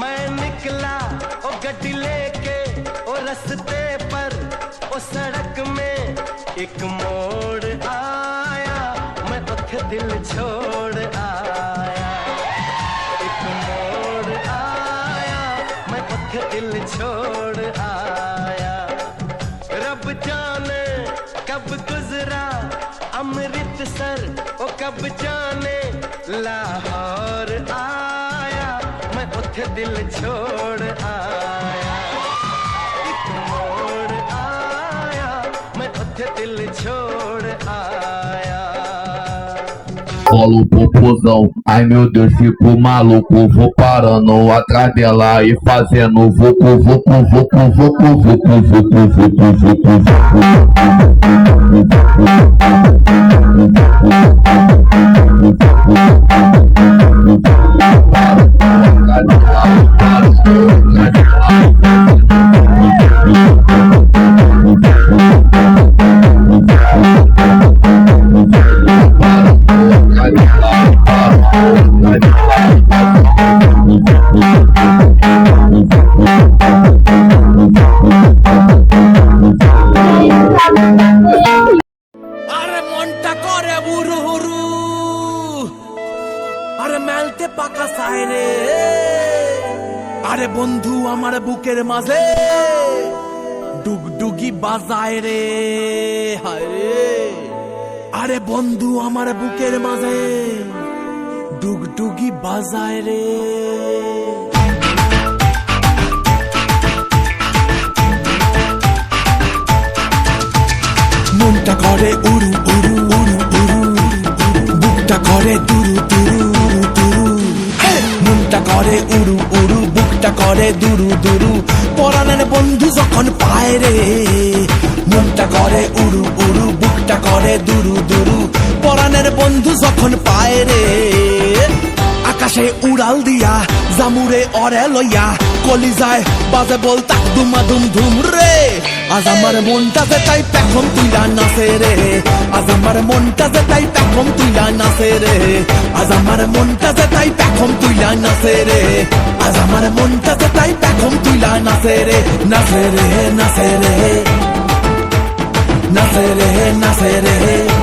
मैं निकला ओ गड्डी लेके, ओ रस्ते पर, ओ सड़क में एक मोड़ आया, मैं उठ दिल छोड़ आया। एक मोड़ आया, मैं उठ दिल छोड़ आया। रब जाने कब गुजरा, अमृतसर, ओ कब जाने लाहौर आया मैं उठ दिल छोड़ आया एक मोड़ आया मैं उठ दिल छोड़ आया Colo o popozão, ai meu Deus, fico maluco. Vou parando atrás dela e fazendo vucu, vucu, vucu, vucu, vucu, vucu, vucu, vucu, আরে আরে মেলতে পাকা সাইরে আরে বন্ধু, আমার বুকের মাঝে ডুগডুগি বাজায় রে। হায় আরে বন্ধু, আমার বুকের মাঝে ডুগডুগি বাজায় রে। মনটা করে উড়ু উড়ু উড়ু উড়ু, বুকটা করে দুরু করে, উড়ু উড়ু, বুকটা করে, দুরু দুরু। পরাণের বন্ধু যখন পায় রে, মনটা করে, উড়ু উড়ু, বুকটা করে, দুরু দুরু। পরাণের বন্ধু যখন পায় রে, আকাশে উড়াল দিয়া, জামুরে অরে লইয়া কলি যায় বাজে বল তাক দুমা দুম ধুম রে। আজ আমার মনটা যে তাই পেখম তুইলা নাচে রে। আজ আমার মনটা যে তাই পেখম তুইলা নাচে রে। আজ আমার মনটা যে তাই পেখম তুইলা নাচে রে। আজ আমার মনটা যে তাই পেখম তুইলা নাচে রে। নাচে রে নাচে রে। নাচে রে নাচে রে।